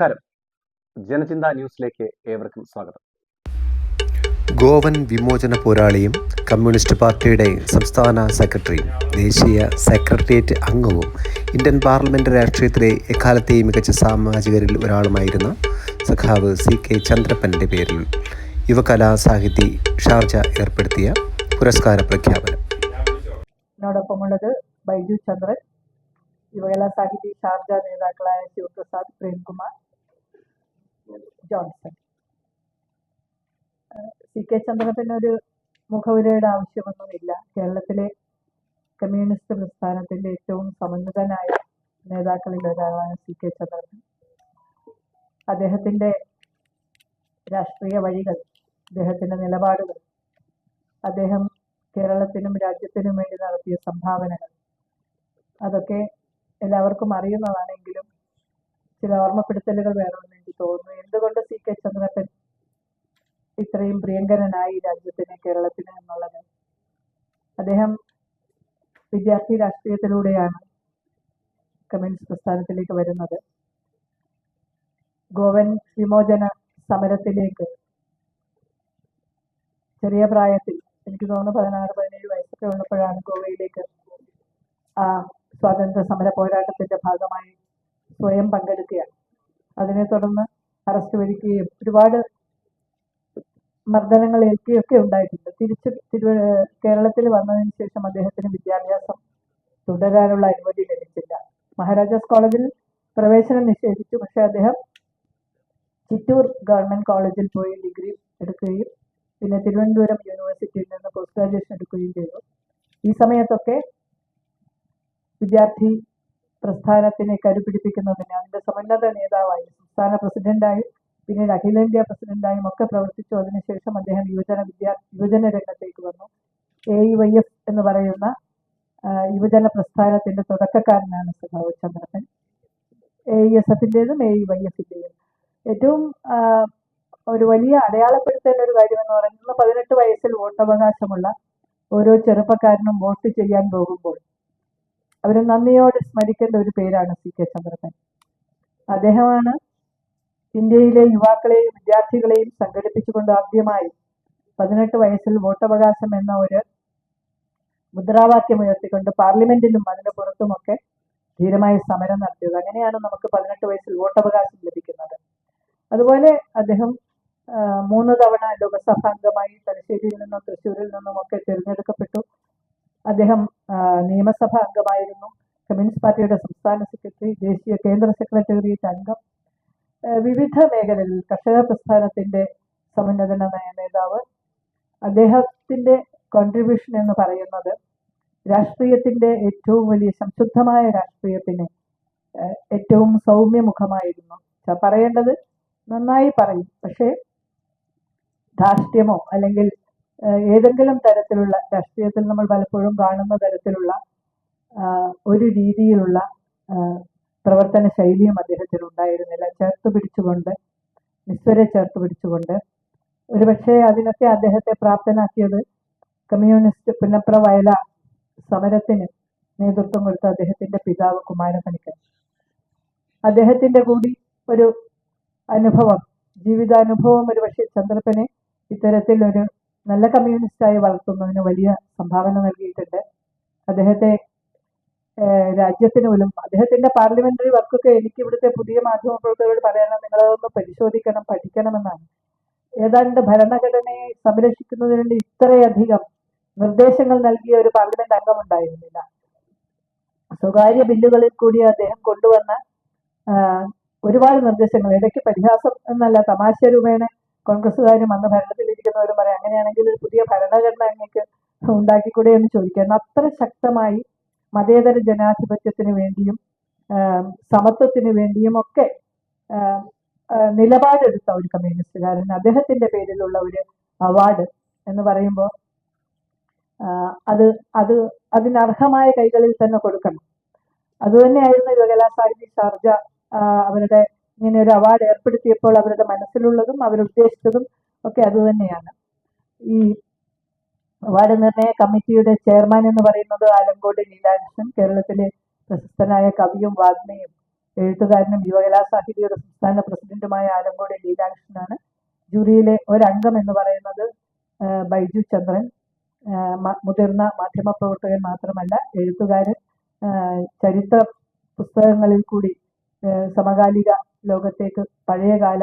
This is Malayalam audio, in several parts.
നമസ്കാരം. ജനചിന്ത ന്യൂസിലേക്ക് ഏവർക്കും സ്വാഗതം. ഗോവൻ വിമോചന പോരാളിയും കമ്മ്യൂണിസ്റ്റ് പാർട്ടിയുടെ സംസ്ഥാന സെക്രട്ടറിയും ദേശീയ സെക്രട്ടേറിയറ്റ് അംഗവും ഇന്ത്യൻ പാർലമെന്റ് രാഷ്ട്രീയത്തിലെ എക്കാലത്തെയും മികച്ച സാമാജികരിൽ ഒരാളുമായിരുന്ന സഖാവ് സി കെ ചന്ദ്രപ്പന്റെ പേരിൽ യുവകലാ സാഹിത്യ ഷാർജ ഏർപ്പെടുത്തിയ പുരസ്കാര പ്രഖ്യാപനം. എന്നോടൊപ്പമുള്ളത് ബൈജു ചന്ദ്രൻ യുവകലാ സാഹിത്യ ഷാർജ നേതാക്കളായ Shivaprasad Premkumar Johnson. C K ചന്ദ്രപ്പന് ഒരു മുഖവിലയുടെ ആവശ്യമൊന്നുമില്ല. കേരളത്തിലെ കമ്മ്യൂണിസ്റ്റ് പ്രസ്ഥാനത്തിന്റെ ഏറ്റവും സമന്വിതനായ നേതാക്കളിൽ ഒരാളാണ് സി കെ ചന്ദ്രൻ അദ്ദേഹത്തിന്റെ രാഷ്ട്രീയ വഴികൾ അദ്ദേഹത്തിന്റെ നിലപാടുകൾ അദ്ദേഹം കേരളത്തിനും രാജ്യത്തിനും വേണ്ടി നടത്തിയ സംഭാവനകൾ അതൊക്കെ എല്ലാവർക്കും അറിയുന്നതാണെങ്കിലും ചില ഓർമ്മപ്പെടുത്തലുകൾ വേണമെന്ന് എനിക്ക് തോന്നുന്നു. എന്തുകൊണ്ട് സി കെ ചന്ദ്രപ്പൻ ഇത്രയും പ്രിയങ്കരനായി രാജ്യത്തിന് കേരളത്തിന് എന്നുള്ളത്? അദ്ദേഹം വിദ്യാർത്ഥി രാഷ്ട്രീയത്തിലൂടെയാണ് കമ്മ്യൂണിസ്റ്റ് പ്രസ്ഥാനത്തിലേക്ക് വരുന്നത്. ഗോവൻ വിമോചന സമരത്തിലേക്ക് ചെറിയ പ്രായത്തിൽ എനിക്ക് തോന്നുന്നു പതിനാറ് പതിനേഴ് വയസ്സൊക്കെ ഉള്ളപ്പോഴാണ് ഗോവയിലേക്ക് ആ സ്വാതന്ത്ര്യ സമര പോരാട്ടത്തിന്റെ ഭാഗമായി സ്വയം പങ്കെടുക്കുകയാണ്. അതിനെ തുടർന്ന് അറസ്റ്റ് വരിക്കുകയും ഒരുപാട് മർദ്ദനങ്ങൾ ഏൽക്കുകയൊക്കെ ഉണ്ടായിട്ടുണ്ട്. തിരിച്ച് തിരുവ കേരളത്തിൽ വന്നതിന് ശേഷം അദ്ദേഹത്തിന് വിദ്യാഭ്യാസം തുടരാനുള്ള അനുമതി ലഭിച്ചില്ല. മഹാരാജാസ് കോളേജിൽ പ്രവേശനം നിഷേധിച്ചു. പക്ഷെ അദ്ദേഹം ചിറ്റൂർ ഗവൺമെന്റ് കോളേജിൽ പോയി ഡിഗ്രി എടുക്കുകയും പിന്നെ തിരുവനന്തപുരം യൂണിവേഴ്സിറ്റിയിൽ നിന്ന് പോസ്റ്റ് ഗ്രാജുവേഷൻ എടുക്കുകയും ചെയ്തു. ഈ സമയത്തൊക്കെ വിദ്യാർത്ഥി പ്രസ്ഥാനത്തിനെ കരുപിടിപ്പിക്കുന്നതിന് അതിന്റെ സമുന്നത നേതാവായി സംസ്ഥാന പ്രസിഡന്റായും പിന്നീട് അഖിലേന്ത്യാ പ്രസിഡന്റായും ഒക്കെ പ്രവർത്തിച്ചു. അതിനുശേഷം അദ്ദേഹം യുവജന വിദ്യാ യുവജന രംഗത്തേക്ക് വന്നു. എ ഇ വൈ എഫ് എന്ന് പറയുന്ന യുവജന പ്രസ്ഥാനത്തിന്റെ തുടക്കക്കാരനാണ് സുഭാവ് ചന്ദ്രപ്പൻ. എ ഇ എസ് എഫിന്റേതും എ ഇ വൈ എഫിന്റേതും ഏറ്റവും ഒരു വലിയ അടയാളപ്പെടുത്തേണ്ട ഒരു കാര്യം എന്ന് പറയുന്നത് പതിനെട്ട് വയസ്സിൽ വോട്ടവകാശമുള്ള ഓരോ ചെറുപ്പക്കാരനും വോട്ട് ചെയ്യാൻ പോകുമ്പോൾ അവർ നന്ദിയോട് സ്മരിക്കേണ്ട ഒരു പേരാണ് സി കെ ചന്ദ്രപ്പൻ അദ്ദേഹമാണ് ഇന്ത്യയിലെ യുവാക്കളെയും വിദ്യാർത്ഥികളെയും സംഘടിപ്പിച്ചുകൊണ്ട് ആദ്യമായി പതിനെട്ട് വയസ്സിൽ വോട്ടവകാശം എന്ന ഒരു മുദ്രാവാക്യം ഉയർത്തിക്കൊണ്ട് പാർലമെന്റിലും അതിന് പുറത്തുമൊക്കെ ധീരമായ സമരം നടത്തിയത്. അങ്ങനെയാണ് നമുക്ക് പതിനെട്ട് വയസ്സിൽ വോട്ടവകാശം ലഭിക്കുന്നത്. അതുപോലെ അദ്ദേഹം മൂന്ന് തവണ ലോകസഭാംഗമായി തലശ്ശേരിയിൽ നിന്നും തൃശ്ശൂരിൽ നിന്നും ഒക്കെ തിരഞ്ഞെടുക്കപ്പെട്ടു. അദ്ദേഹം നിയമസഭാ അംഗമായിരുന്നു. കമ്മ്യൂണിസ്റ്റ് പാർട്ടിയുടെ സംസ്ഥാന സെക്രട്ടറി ദേശീയ കേന്ദ്ര സെക്രട്ടേറിയറ്റ് അംഗം വിവിധ മേഖലകളിൽ കർഷക പ്രസ്ഥാനത്തിന്റെ സമുന്നതനായ നേതാവ്. അദ്ദേഹത്തിന്റെ കോൺട്രിബ്യൂഷൻ എന്ന് പറയുന്നത് രാഷ്ട്രീയത്തിന്റെ ഏറ്റവും വലിയ സംശുദ്ധമായ രാഷ്ട്രീയത്തിന് ഏറ്റവും സൗമ്യമുഖമായിരുന്നു. പറയേണ്ടത് നന്നായി പറയും. പക്ഷേ ധാർഷ്ട്യമോ അല്ലെങ്കിൽ ഏതെങ്കിലും തരത്തിലുള്ള രാഷ്ട്രീയത്തിൽ നമ്മൾ പലപ്പോഴും കാണുന്ന തരത്തിലുള്ള ഒരു രീതിയിലുള്ള പ്രവർത്തന ശൈലിയും അദ്ദേഹത്തിന് ഉണ്ടായിരുന്നില്ല. ചേർത്ത് പിടിച്ചുകൊണ്ട് നിസ്വരെ ചേർത്ത് പിടിച്ചുകൊണ്ട്. ഒരുപക്ഷെ അതിനൊക്കെ അദ്ദേഹത്തെ പ്രാപ്തനാക്കിയത് കമ്മ്യൂണിസ്റ്റ് പുന്നപ്ര വയല സമരത്തിന് നേതൃത്വം കൊടുത്ത അദ്ദേഹത്തിന്റെ പിതാവ് കുമാരപണിക്കൻ അദ്ദേഹത്തിന്റെ കൂടി ഒരു അനുഭവം ജീവിതാനുഭവം ഒരുപക്ഷെ ചന്ദ്രപ്പനെ ഇത്തരത്തിൽ ഒരു നല്ല കമ്മ്യൂണിസ്റ്റായി വളർത്തുന്നതിന് വലിയ സംഭാവന നൽകിയിട്ടുണ്ട്. അദ്ദേഹത്തെ രാജ്യത്തിന് പോലും അദ്ദേഹത്തിന്റെ പാർലമെന്ററി വർക്കൊക്കെ എനിക്ക് ഇവിടുത്തെ പുതിയ മാധ്യമ പ്രവർത്തകരോട് പറയണം നിങ്ങളതൊന്ന് പരിശോധിക്കണം പഠിക്കണമെന്നാണ്. ഏതാണ്ട് ഭരണഘടനയെ സംരക്ഷിക്കുന്നതിന് വേണ്ടി ഇത്രയധികം നിർദ്ദേശങ്ങൾ നൽകിയ ഒരു പാർലമെന്റ് അംഗം ഉണ്ടായിരുന്നില്ല സ്വകാര്യ ബില്ലുകളിൽ കൂടി അദ്ദേഹം കൊണ്ടുവന്ന ഒരുപാട് നിർദ്ദേശങ്ങൾ. ഇടയ്ക്ക് പരിഹാസം എന്നല്ല തമാശ രൂപേണ കോൺഗ്രസ്സുകാരും അന്ന് ഭരണത്തിലിരിക്കുന്നവരും പറയാം അങ്ങനെയാണെങ്കിൽ ഒരു പുതിയ ഭരണഘടന അങ്ങേക്ക് ഉണ്ടാക്കിക്കൂടെ എന്ന് ചോദിക്കുന്നു അത്ര ശക്തമായി മതേതര ജനാധിപത്യത്തിന് വേണ്ടിയും സമത്വത്തിന് വേണ്ടിയും ഒക്കെ നിലപാടെടുത്ത ഒരു കമ്മ്യൂണിസ്റ്റുകാരൻ അദ്ദേഹത്തിന്റെ പേരിലുള്ള ഒരു അവാർഡ് എന്ന് പറയുമ്പോൾ അത് അത് അതിനർഹമായ കൈകളിൽ തന്നെ കൊടുക്കണം. അതുതന്നെയായിരുന്നു യുവകലാ സാഹിതി ഷാർജ അവരുടെ ഇങ്ങനെ ഒരു അവാർഡ് ഏർപ്പെടുത്തിയപ്പോൾ അവരുടെ മനസ്സിലുള്ളതും അവരുദ്ദേശിച്ചതും ഒക്കെ അതുതന്നെയാണ് ഈ അവാർഡ് നിർണയ കമ്മിറ്റിയുടെ ചെയർമാൻ എന്ന് പറയുന്നത് ആലങ്കോട് ലീലാകൃഷ്ണൻ. കേരളത്തിലെ പ്രശസ്തനായ കവിയും വാഗ്മിയും എഴുത്തുകാരനും യുവകലാ സാഹിത്യയുടെ സംസ്ഥാന പ്രസിഡന്റുമായ ആലങ്കോട് ലീലാകൃഷ്ണനാണ്. ജൂറിയിലെ ഒരംഗം എന്ന് പറയുന്നത് ബൈജു ചന്ദ്രൻ. മുതിർന്ന മാധ്യമ പ്രവർത്തകൻ മാധ്യമപ്രവർത്തകൻ മാത്രമല്ല എഴുത്തുകാരൻ. ചരിത്ര പുസ്തകങ്ങളിൽ കൂടി സമകാലിക ലോകത്തേക്ക് പഴയകാല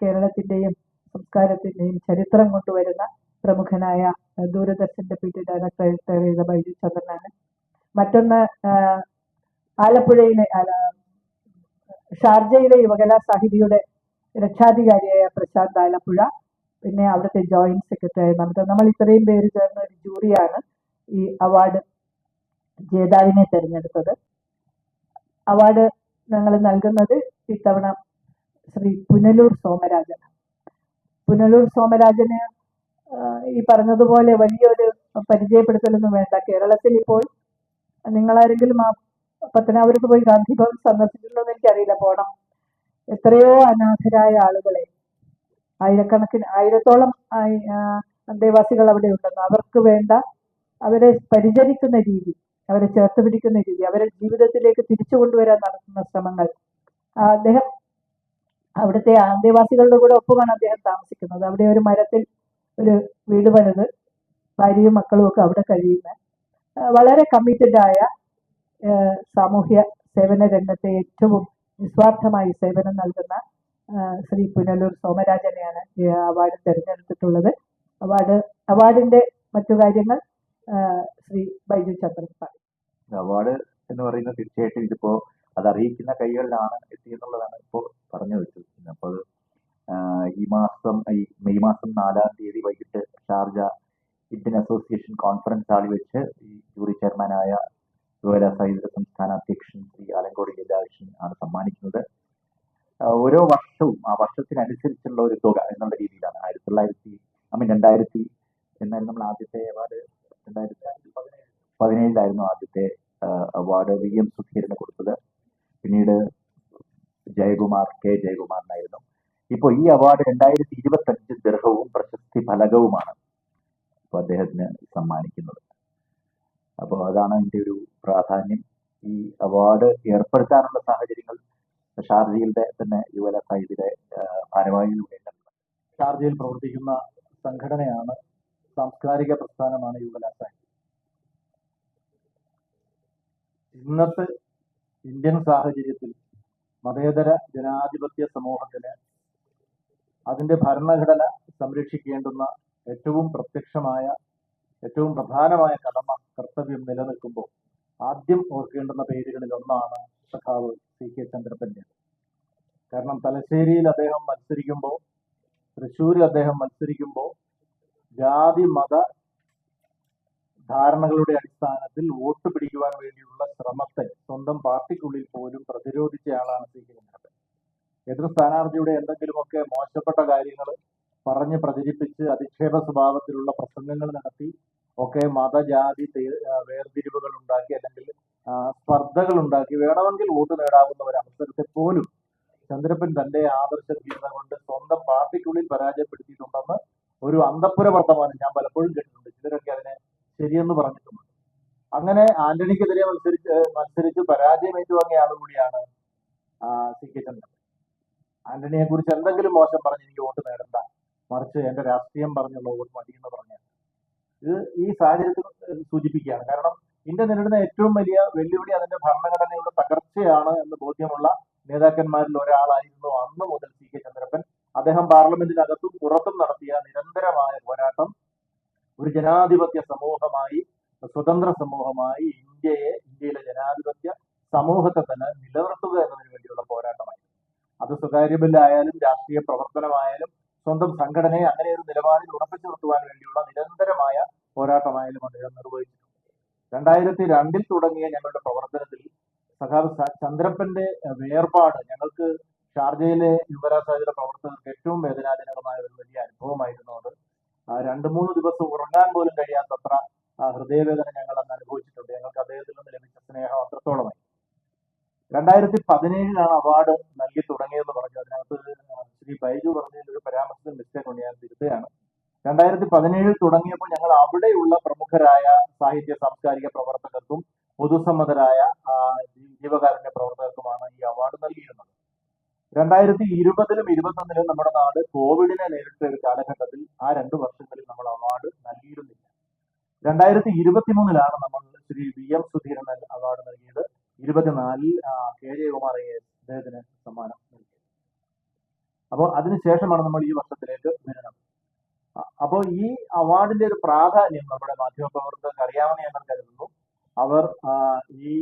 കേരളത്തിന്റെയും സംസ്കാരത്തിന്റെയും ചരിത്രം കൊണ്ടുവരുന്ന പ്രമുഖനായ ദൂരദർശന്റെ പി ടി ഡയറക്ടർ ചെയ്ത ബൈജു ചന്ദ്രനാണ്. മറ്റൊന്ന് ആലപ്പുഴയിലെ ഷാർജയിലെ യുവകലാ സാഹിതിയുടെ രക്ഷാധികാരിയായ പ്രശാന്ത് ആലപ്പുഴ പിന്നെ അവിടുത്തെ ജോയിന്റ് സെക്രട്ടറി നമുക്ക് നമ്മൾ ഇത്രയും പേര് ചേർന്ന ഒരു ജൂറിയാണ് ഈ അവാർഡ് ജേതാവിനെ തെരഞ്ഞെടുത്തത്. അവാർഡ് ഞങ്ങൾ നൽകുന്നത് ഇത്തവണ ശ്രീ പുനലൂർ സോമരാജൻ. പുനലൂർ സോമരാജന് ഈ പറഞ്ഞതുപോലെ വലിയൊരു പരിചയപ്പെടുത്തലൊന്നും വേണ്ട. കേരളത്തിൽ ഇപ്പോൾ നിങ്ങളാരെങ്കിലും ആ പത്തനാപുരത്ത് പോയി ഗാന്ധി ഭവൻ സന്ദർശിച്ചിട്ടുണ്ടോ എന്ന് എനിക്കറിയില്ല. പോണം. എത്രയോ അനാഥരായ ആളുകളെ ആയിരക്കണക്കിന് ആയിരത്തോളം ദേവാസികൾ അവിടെ ഉണ്ടെന്ന്. അവർക്ക് വേണ്ട അവരെ പരിചരിക്കുന്ന രീതി അവരെ ചേർത്ത് പിടിക്കുന്ന രീതി അവരെ ജീവിതത്തിലേക്ക് തിരിച്ചു കൊണ്ടുവരാൻ നടത്തുന്ന ശ്രമങ്ങൾ. അദ്ദേഹം അവിടുത്തെ അന്തേവാസികളുടെ കൂടെ ഒപ്പമാണ് അദ്ദേഹം താമസിക്കുന്നത്. അവിടെ ഒരു മരത്തിൽ ഒരു വീട് പണിത് ഭാര്യയും മക്കളും ഒക്കെ അവിടെ കഴിയുന്ന. വളരെ കമ്മിറ്റഡ് ആയ സാമൂഹ്യ സേവന രംഗത്തെ ഏറ്റവും നിസ്വാർത്ഥമായി സേവനം നൽകുന്ന ശ്രീ പുനലൂർ സോമരാജനെയാണ് അവാർഡ് തിരഞ്ഞെടുത്തിട്ടുള്ളത്. അവാർഡ് അവാർഡിന്റെ മറ്റു കാര്യങ്ങൾ ശ്രീ ബൈജു ചന്ദ്രൻ അവാർഡ് എന്ന് പറയുന്നത് തീർച്ചയായിട്ടും ഇതിപ്പോ അത് അറിയിക്കുന്ന കൈകളിലാണ് എത്തിയെന്നുള്ളതാണ് ഇപ്പോൾ പറഞ്ഞു വെച്ചിരിക്കുന്നത്. അപ്പോൾ ഈ മാസം ഈ മെയ് മാസം നാലാം തീയതി വൈകിട്ട് ഷാർജ ഇന്ത്യൻ അസോസിയേഷൻ കോൺഫറൻസ് ഹാളിൽ വെച്ച് ഈ ജൂറി ചെയർമാനായ ജോല സൈദ് സംസ്ഥാന അധ്യക്ഷൻ ശ്രീ ആലങ്കോട് ജില്ലാധ്യക്ഷൻ ആണ് സമ്മാനിക്കുന്നത്. ഓരോ വർഷവും ആ വർഷത്തിനനുസരിച്ചുള്ള ഒരു തുക എന്നുള്ള രീതിയിലാണ്. ആയിരത്തി തൊള്ളായിരത്തി ഐ മീൻ രണ്ടായിരത്തി എന്നായിരുന്നു നമ്മൾ ആദ്യത്തെ അവാർഡ്? രണ്ടായിരത്തി പതിനേഴിലായിരുന്നു ആദ്യത്തെ അവാർഡ് വി എം സുധീരന് കൊടുത്തത്. പിന്നീട് ജയകുമാർ കെ ജയകുമാറിനായിരുന്നു. ഇപ്പോൾ ഈ അവാർഡ് രണ്ടായിരത്തി ഇരുപത്തഞ്ച് ദീർഘവും പ്രശസ്തി ഫലകവുമാണ് ഇപ്പോൾ അദ്ദേഹത്തിന് സമ്മാനിക്കുന്നത്. അപ്പോൾ അതാണ് എന്റെ ഒരു പ്രാധാന്യം. ഈ അവാർഡ് ഏർപ്പെടുത്താനുള്ള സാഹചര്യങ്ങൾ ഷാർജയിലെ തന്നെ യുവല സാഹിബിലെ ഭാരവാഹികളിലൂടെ ഷാർജയിൽ പ്രവർത്തിക്കുന്ന സംഘടനയാണ് സാംസ്കാരിക പ്രസ്ഥാനമാണ് യുവല സാഹിത്യം ഇന്നത്തെ ഇന്ത്യൻ സാഹചര്യത്തിൽ മതേതര ജനാധിപത്യ സമൂഹത്തിന് അതിന്റെ ഭരണഘടന സംരക്ഷിക്കേണ്ടുന്ന ഏറ്റവും പ്രത്യക്ഷമായ ഏറ്റവും പ്രധാനമായ കടമ കർത്തവ്യം നിലനിൽക്കുമ്പോൾ ആദ്യം ഓർക്കേണ്ടുന്ന പേരുകളിൽ ഒന്നാണ് സഖാവ് സി കെ ചന്ദ്രപ്പന്റെ കാരണം തലശ്ശേരിയിൽ അദ്ദേഹം മത്സരിക്കുമ്പോൾ തൃശ്ശൂരിൽ അദ്ദേഹം മത്സരിക്കുമ്പോൾ ജാതി മത ധാരണകളുടെ അടിസ്ഥാനത്തിൽ വോട്ട് പിടിക്കുവാൻ വേണ്ടിയുള്ള ശ്രമത്തെ സ്വന്തം പാർട്ടിക്കുള്ളിൽ പോലും പ്രതിരോധിച്ചയാളാണ് സി കെ ചന്ദ്രപ്പൻ എതിർ സ്ഥാനാർത്ഥിയുടെ എന്തെങ്കിലുമൊക്കെ മോശപ്പെട്ട കാര്യങ്ങൾ പറഞ്ഞ് പ്രചരിപ്പിച്ച് അധിക്ഷേപ സ്വഭാവത്തിലുള്ള പ്രസംഗങ്ങൾ നടത്തി ഒക്കെ മതജാതി വേർതിരിവുകൾ ഉണ്ടാക്കി അല്ലെങ്കിൽ സ്പർദ്ധകൾ ഉണ്ടാക്കി വേണമെങ്കിൽ വോട്ട് നേടാവുന്ന ഒരു അവസരത്തെ പോലും ചന്ദ്രപ്പൻ തന്റെ ആദർശ ജീവിതം കൊണ്ട് സ്വന്തം പാർട്ടിക്കുള്ളിൽ പരാജയപ്പെടുത്തിയിട്ടുണ്ടെന്ന് ഒരു അന്തപ്പുര വർത്തമാനം ഞാൻ പലപ്പോഴും കേട്ടിട്ടുണ്ട്. ചിലരൊക്കെ അതിനെ ശരിയെന്ന് പറഞ്ഞിട്ടുണ്ട്. അങ്ങനെ ആന്റണിക്കെതിരെ മത്സരിച്ച് മത്സരിച്ച് പരാജയം ഏറ്റുവാങ്ങിയ ആൾ കൂടിയാണ് സി കെ ചന്ദ്രൻ. ആന്റണിയെ കുറിച്ച് എന്തെങ്കിലും മോശം പറഞ്ഞ് എനിക്ക് വോട്ട് നേടണ്ട. മറിച്ച് എന്റെ രാഷ്ട്രീയം പറഞ്ഞുള്ള വോട്ട് മതി എന്ന് പറഞ്ഞ ഇത് ഈ സാഹചര്യത്തിൽ സൂചിപ്പിക്കുകയാണ്. കാരണം ഇന്ത്യ നേരിടുന്ന ഏറ്റവും വലിയ വെല്ലുവിളി അതിന്റെ ഭരണഘടനയുടെ തകർച്ചയാണ് എന്ന് ബോധ്യമുള്ള നേതാക്കന്മാരിൽ ഒരാളായിരുന്നു അന്ന് മുതൽ സി കെ ചന്ദ്രപ്പൻ. അദ്ദേഹം പാർലമെന്റിനകത്തും പുറത്തും നടത്തിയ നിരന്തരമായ പോരാട്ടം ഒരു ജനാധിപത്യ സമൂഹമായി സ്വതന്ത്ര സമൂഹമായി ഇന്ത്യയെ ഇന്ത്യയിലെ ജനാധിപത്യ സമൂഹത്തെ തന്നെ നിലനിർത്തുക എന്നതിന് വേണ്ടിയുള്ള പോരാട്ടമായിരുന്നു. അത് സ്വകാര്യ ബില്ലായാലും രാഷ്ട്രീയ പ്രവർത്തനമായാലും സ്വന്തം സംഘടനയെ അങ്ങനെ ഒരു നിലപാടിൽ ഉറപ്പിച്ചു നിർത്തുവാൻ വേണ്ടിയുള്ള നിരന്തരമായ പോരാട്ടമായാലും അദ്ദേഹം നിർവഹിച്ചിട്ടുണ്ട് രണ്ടായിരത്തി രണ്ടിൽ തുടങ്ങിയ ഞങ്ങളുടെ പ്രവർത്തനത്തിൽ സഖാവ് ചന്ദ്രപ്പന്റെ വേർപാട് ഞങ്ങൾക്ക് ഷാർജയിലെ യുവരാജ് സാഹിത്യയുടെ പ്രവർത്തകർക്ക് ഏറ്റവും വേദനാജനകമായ ഒരു വലിയ അനുഭവമായിരുന്നു അത്. രണ്ട് മൂന്ന് ദിവസം ഉറങ്ങാൻ പോലും കഴിയാത്തത്ര ഹൃദയവേദന ഞങ്ങൾ അന്ന് അനുഭവിച്ചിട്ടുണ്ട്. ഞങ്ങൾക്ക് അദ്ദേഹത്തിൽ നിന്ന് ലഭിച്ച സ്നേഹം അത്രത്തോളമായി. രണ്ടായിരത്തി പതിനേഴിലാണ് അവാർഡ് നൽകി തുടങ്ങിയതെന്ന് പറഞ്ഞു. അതിനകത്ത് ശ്രീ ബൈജു പറഞ്ഞതിൽ ഒരു പരാമർശത്തിൽ മിസ്റ്റേക്ക് ഉണ്ട് ഞാൻ തിരുത്തുകയാണ് രണ്ടായിരത്തി പതിനേഴിൽ തുടങ്ങിയപ്പോൾ ഞങ്ങൾ അവിടെയുള്ള പ്രമുഖരായ സാഹിത്യ സാംസ്കാരിക പ്രവർത്തകർക്കും പൊതുസമ്മതരായ ജീവകാരുണ്യ അവാർഡ് രണ്ടായിരത്തി ഇരുപതിലും ഇരുപത്തൊന്നിലും നമ്മുടെ നാട് കോവിഡിനെ നേരിട്ട ഒരു കാലഘട്ടത്തിൽ ആ രണ്ട് വർഷങ്ങളിൽ നമ്മൾ അവാർഡ് നൽകിയിരുന്നില്ല. രണ്ടായിരത്തി ഇരുപത്തി മൂന്നിലാണ് നമ്മൾ Shri V M Sudheeran award നൽകിയത്. ഇരുപത്തിനാലിൽ കെ ജയകുമാർ എസ് അദ്ദേഹത്തിന് സമ്മാനം നൽകിയത് അപ്പോൾ അതിനുശേഷമാണ് നമ്മൾ ഈ വർഷത്തിലേക്ക് വരുന്നത്. അപ്പോൾ ഈ അവാർഡിന്റെ ഒരു പ്രാധാന്യം നമ്മുടെ മാധ്യമപ്രവർത്തകർക്ക് അറിയാമെന്ന് ഞങ്ങൾ കരുതുന്നു. അവർ ഈ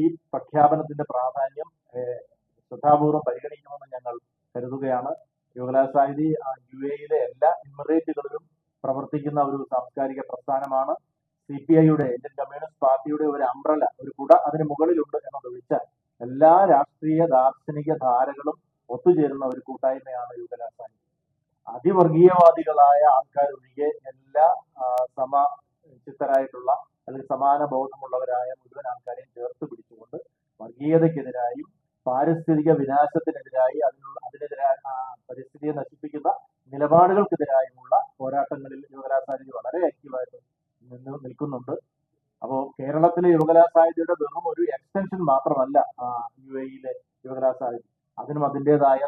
ഈ പ്രഖ്യാപനത്തിന്റെ പ്രാധാന്യം ഏഹ്, ശ്രദ്ധാപൂർവം പരിഗണിക്കുമെന്ന് ഞങ്ങൾ കരുതുകയാണ്. യുവകലാ സാഹിതി യു എയിലെ എല്ലാ എമിറേറ്റുകളിലും പ്രവർത്തിക്കുന്ന ഒരു സാംസ്കാരിക പ്രസ്ഥാനമാണ്. സി പി ഐയുടെ ഇന്ത്യൻ കമ്മ്യൂണിസ്റ്റ് പാർട്ടിയുടെ ഒരു അംബ്രല ഒരു കുട അതിന് മുകളിലുണ്ട് എന്നതൊഴിച്ചാൽ എല്ലാ രാഷ്ട്രീയ ദാർശനിക ധാരകളും ഒത്തുചേരുന്ന ഒരു കൂട്ടായ്മയാണ് യുവകലാ സാഹിതി അതിവർഗീയവാദികളായ ആൾക്കാരൊഴികെ എല്ലാ സമ ചിത്തരായിട്ടുള്ള അല്ലെങ്കിൽ സമാന ബോധമുള്ളവരായ മുഴുവൻ ആൾക്കാരെയും ചേർത്ത് പിടിച്ചുകൊണ്ട് വർഗീയതയ്ക്കെതിരായും പാരിസ്ഥിതിക വിനാശത്തിനെതിരായി അതിനുള്ള അതിനെതിരായ പരിസ്ഥിതിയെ നശിപ്പിക്കുന്ന നിലപാടുകൾക്കെതിരായുമുള്ള പോരാട്ടങ്ങളിൽ യുവകലാസാഹിതി വളരെ ആക്റ്റീവായിട്ട് നിന്ന് നിൽക്കുന്നുണ്ട്. അപ്പോൾ കേരളത്തിലെ യുവകലാസാഹിതിയുടെ വെറും ഒരു എക്സ്റ്റൻഷൻ മാത്രമല്ല യു എയിലെ യുവകലാസാഹിതി അതിനും അതിന്റെതായ